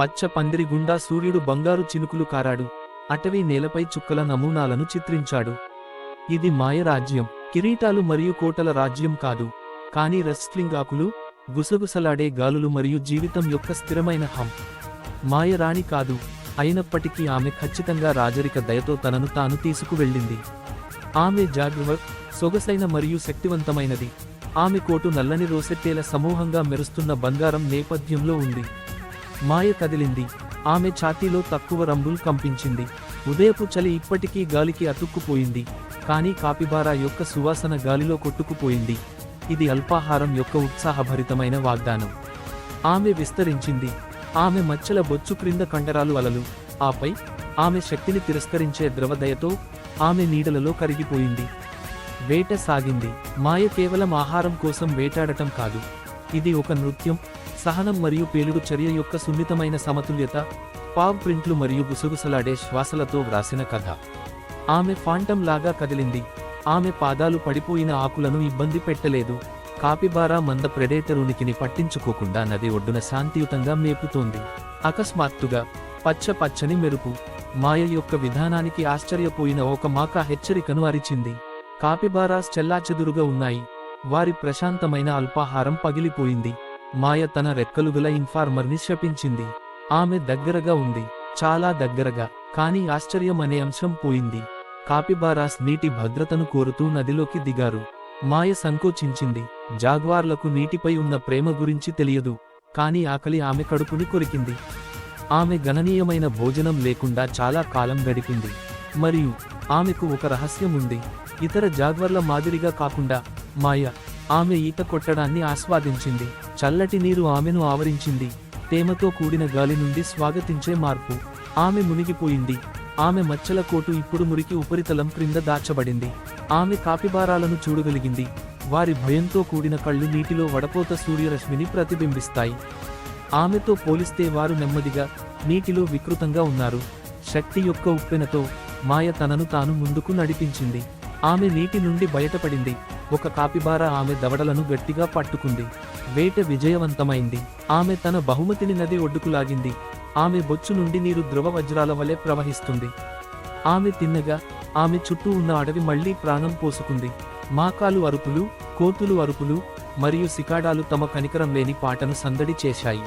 పచ్చ పందిరి గుండా సూర్యుడు బంగారు చినుకులు కారాడు. అటవీ నేలపై చుక్కల నమూనాలను చిత్రించాడు. ఇది మాయ రాజ్యం. కిరీటాలు మరియు కోటల రాజ్యం కాదు. కానీ రెస్ట్లింగ్ ఆకులు గుసగుసలాడే గాలులు మరియు జీవితం యొక్క స్థిరమైన హం. మాయరాణి కాదు. అయినప్పటికీ ఆమె ఖచ్చితంగా రాజరిక దయతో తనను తాను తీసుకువెళ్ళింది. ఆమె జాగ్రవర్ సొగసైన మరియు శక్తివంతమైనది. ఆమె కోటు నల్లని రోసెట్టేల సమూహంగా మెరుస్తున్న బంగారం నేపథ్యంలో ఉంది. మాయ కదిలింది. ఆమె ఛాతీలో తక్కువ రంగులు కంపించింది. ఉదయపు చలి ఇప్పటికీ గాలికి అతుక్కుపోయింది. కానీ కాపిబారా యొక్క సువాసన గాలిలో కొట్టుకుపోయింది. ఇది అల్పాహారం యొక్క ఉత్సాహభరితమైన వాగ్దానం. ఆమె విస్తరించింది. ఆమె మచ్చల బొచ్చు క్రింద కండరాలు అలలు. ఆపై ఆమె శక్తిని తిరస్కరించే ద్రవదయతో ఆమె నీడలలో కరిగిపోయింది. వేట సాగింది. మాయ కేవలం ఆహారం కోసం వేటాడటం కాదు. ఇది ఒక నృత్యం. సహనం మరియు పేలుడు చర్య యొక్క సున్నితమైన సమతుల్యత. పావ్ ప్రింట్లు మరియు గుసగుసలాడే శ్వాసలతో వ్రాసిన కథ. ఆమె ఫాంటం లాగా కదిలింది. ఆమె పాదాలు పడిపోయిన ఆకులను ఇబ్బంది పెట్టలేదు. కాపిబారా మంద ప్రెడేటర్ ఉనికిని పట్టించుకోకుండా నది ఒడ్డున శాంతియుతంగా మేపుతోంది. అకస్మాత్తుగా పచ్చ పచ్చని మెరుపు మాయ యొక్క విధానానికి ఆశ్చర్యపోయిన ఒక మాక హెచ్చరికను అరిచింది. కాపిబారాస్ చెల్లాచెదురుగా ఉన్నాయి. వారి ప్రశాంతమైన అల్పాహారం పగిలిపోయింది. మాయ తన రెక్కలు గల ఇన్ఫార్మర్ని శపించింది. ఆమె దగ్గరగా ఉంది. చాలా దగ్గరగా కానీ ఆశ్చర్యం అనే అంశం పోయింది. కాపిబారాస్ నీటి భద్రతను కోరుతూ నదిలోకి దిగారు. మాయ సంకోచించింది. జాగ్వార్లకు నీటిపై ఉన్న ప్రేమ గురించి తెలియదు. కానీ ఆకలి ఆమె కడుపుని కొరికింది. ఆమె గణనీయమైన భోజనం లేకుండా చాలా కాలం గడిపింది. మరియు ఆమెకు ఒక రహస్యం ఉంది. ఇతర జాగ్వర్ల మాదిరిగా కాకుండా మాయ. ఆమె ఈత కొట్టడాన్ని ఆస్వాదించింది. చల్లటి నీరు ఆమెను ఆవరించింది. తేమతో కూడిన గాలి నుండి స్వాగతించే మార్పు. ఆమె మునిగిపోయింది. ఆమె మచ్చల కోటు ఇప్పుడు మురికి ఉపరితలం క్రింద దాచబడింది. ఆమె కాపిబారాలను చూడగలిగింది. వారి భయంతో కూడిన కళ్ళు నీటిలో వడపోత సూర్యరశ్మిని ప్రతిబింబిస్తాయి. ఆమెతో పోలిస్తే వారు నెమ్మదిగా నీటిలో వికృతంగా ఉన్నారు. శక్తి యొక్క ఉప్పెనతో మాయ తనను తాను ముందుకు నడిపించింది. ఆమె నీటి నుండి బయటపడింది. ఒక కాపిబార ఆమె దవడలను గట్టిగా పట్టుకుంది. వేట విజయవంతమైంది. ఆమె తన బహుమతిని నది ఒడ్డుకు లాగింది ఆమె బొచ్చు నుండి నీరు ద్రవ వజ్రాల వలె ప్రవహిస్తుంది. ఆమె తిన్నగా ఆమె చుట్టూ ఉన్న అడవి మళ్ళీ ప్రాణం పోసుకుంది. మాకాలు అరుపులు కోతులు అరుపులు మరియు సికాడాలు తమ కనికరం లేని పాటను సందడి చేశాయి.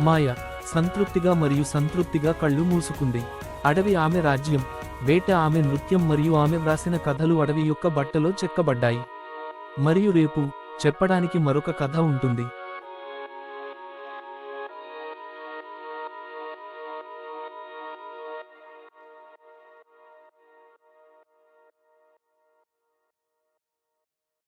మాయ సంతృప్తిగా మరియు సంతృప్తిగా కళ్ళు మూసుకుంది. అడవి ఆమె రాజ్యం వేట ఆమె నృత్యం మరియు ఆమె వ్రాసిన కథలు అడవి యొక్క బట్టలో చెక్కబడ్డాయి. మరియు రేపు చెప్పడానికి మరొక కథ ఉంటుంది.